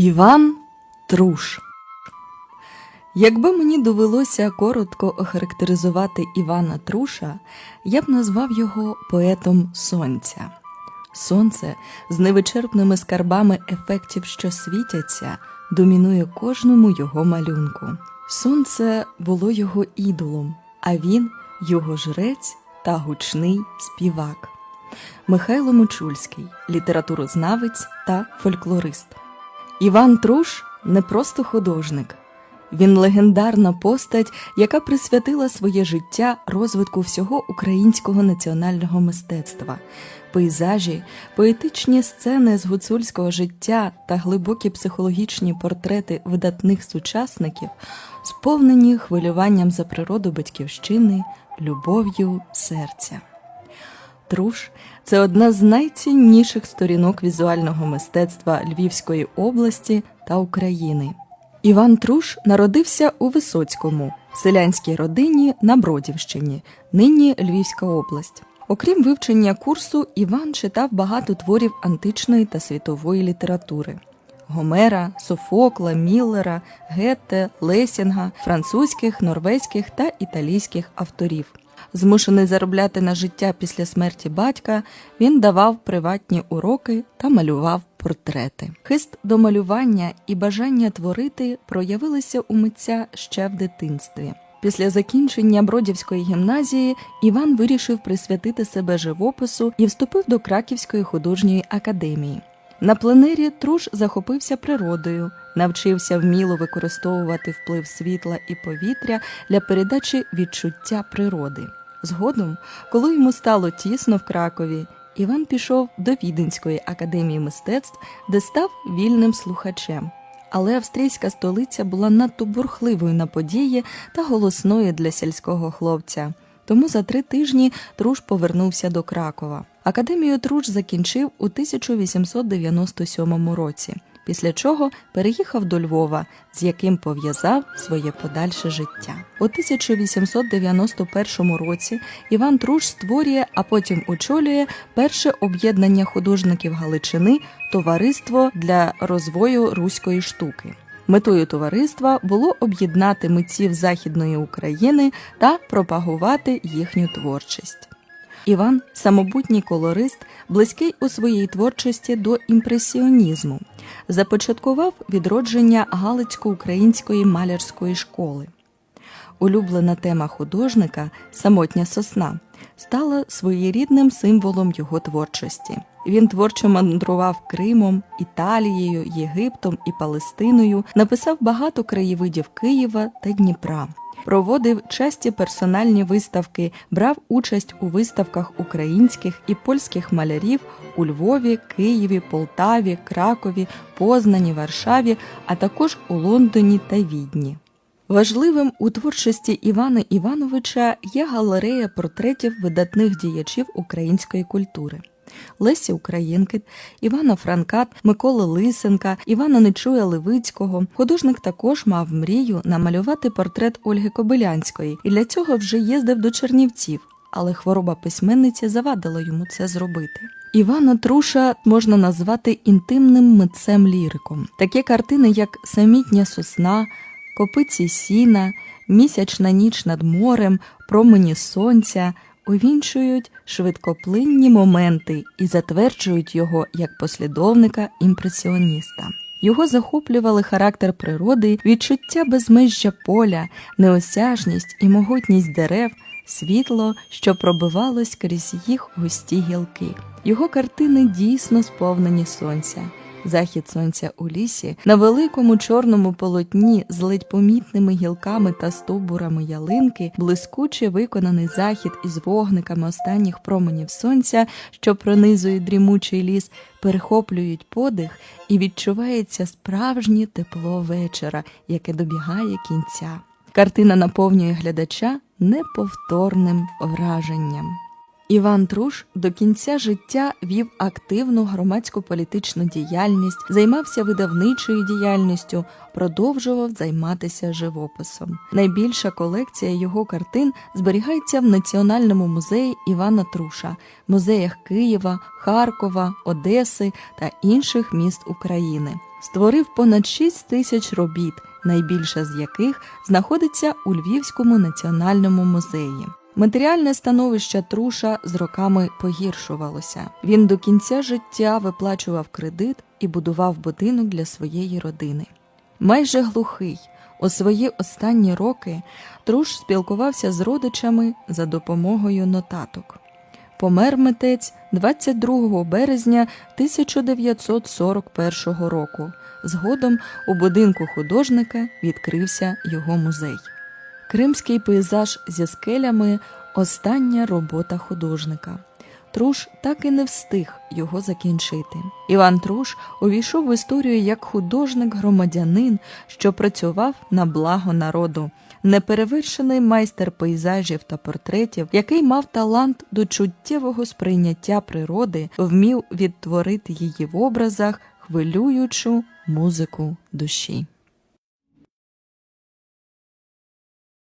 Іван Труш. Якби мені довелося коротко охарактеризувати Івана Труша, я б назвав його поетом сонця. Сонце з невичерпними скарбами ефектів, що світяться, домінує кожному його малюнку. Сонце було його ідолом, а він його жрець та гучний співак. Михайло Мочульський, літературознавець та фольклорист. Іван Труш не просто художник. Він легендарна постать, яка присвятила своє життя розвитку всього українського національного мистецтва. Пейзажі, поетичні сцени з гуцульського життя та глибокі психологічні портрети видатних сучасників, сповнені хвилюванням за природу батьківщини, любов'ю серця. Труш це одна з найцінніших сторінок візуального мистецтва Львівської області та України. Іван Труш народився у Висоцькому, в селянській родині на Бродівщині, нині Львівська область. Окрім вивчення курсу, Іван читав багато творів античної та світової літератури. Гомера, Софокла, Міллера, Гетте, Лесінга, французьких, норвезьких та італійських авторів. Змушений заробляти на життя після смерті батька, він давав приватні уроки та малював портрети. Хист до малювання і бажання творити проявилися у митця ще в дитинстві. Після закінчення Бродівської гімназії Іван вирішив присвятити себе живопису і вступив до Краківської художньої академії. На пленері Труш захопився природою, навчився вміло використовувати вплив світла і повітря для передачі відчуття природи. Згодом, коли йому стало тісно в Кракові, Іван пішов до Віденської академії мистецтв, де став вільним слухачем. Але австрійська столиця була надто бурхливою на події та голосною для сільського хлопця. Тому за три тижні Труш повернувся до Кракова. Академію Труш закінчив у 1897 році, після чого переїхав до Львова, з яким пов'язав своє подальше життя. У 1891 році Іван Труш створює, а потім очолює перше об'єднання художників Галичини Товариство для розвою руської штуки. Метою товариства було об'єднати митців Західної України та пропагувати їхню творчість. Іван самобутній колорист, близький у своїй творчості до імпресіонізму, започаткував відродження Галицько-української малярської школи. Улюблена тема художника самотня сосна стала своєрідним символом його творчості. Він творчо мандрував Кримом, Італією, Єгиптом і Палестиною, написав багато краєвидів Києва та Дніпра. Проводив часті персональні виставки, брав участь у виставках українських і польських малярів у Львові, Києві, Полтаві, Кракові, Познані, Варшаві, а також у Лондоні та Відні. Важливим у творчості Івана Івановича є галерея портретів видатних діячів української культури. Лесі Українки, Івана Франка, Миколи Лисенка, Івана Нечуя Левицького. Художник також мав мрію намалювати портрет Ольги Кобилянської і для цього вже їздив до Чернівців, але хвороба письменниці завадила йому це зробити. Івана Труша можна назвати інтимним митцем ліриком. Такі картини, як Самітня сосна, Копиці сіна, Місячна ніч над морем, Промені сонця увінчують швидкоплинні моменти і затверджують його як послідовника імпресіоніста. Його захоплювали характер природи, відчуття безмежжя поля, неосяжність і могутність дерев, світло, що пробивалось крізь їх густі гілки. Його картини дійсно сповнені сонця. Захід сонця у лісі на великому чорному полотні з ледь помітними гілками та стовбурами ялинки, блискуче виконаний захід із вогниками останніх променів сонця, що пронизують дрімучий ліс, перехоплюють подих і відчувається справжнє тепло вечора, яке добігає кінця. Картина наповнює глядача неповторним враженням. Іван Труш до кінця життя вів активну громадсько-політичну діяльність, займався видавничою діяльністю, продовжував займатися живописом. Найбільша колекція його картин зберігається в Національному музеї Івана Труша, музеях Києва, Харкова, Одеси та інших міст України. створив понад 6 тисяч робіт, найбільша з яких знаходиться у Львівському національному музеї. Матеріальне становище Труша з роками погіршувалося. Він до кінця життя виплачував кредит і будував будинок для своєї родини. Майже глухий, у свої останні роки Труш спілкувався з родичами за допомогою нотаток. Помер митець 22 березня 1941 року. Згодом у будинку художника відкрився його музей. Кримський пейзаж зі скелями остання робота художника. Труш так і не встиг його закінчити. Іван Труш увійшов в історію як художник-громадянин, що працював на благо народу, неперевершений майстер пейзажів та портретів, який мав талант до чуттєвого сприйняття природи, вмів відтворити її в образах хвилюючу музику душі.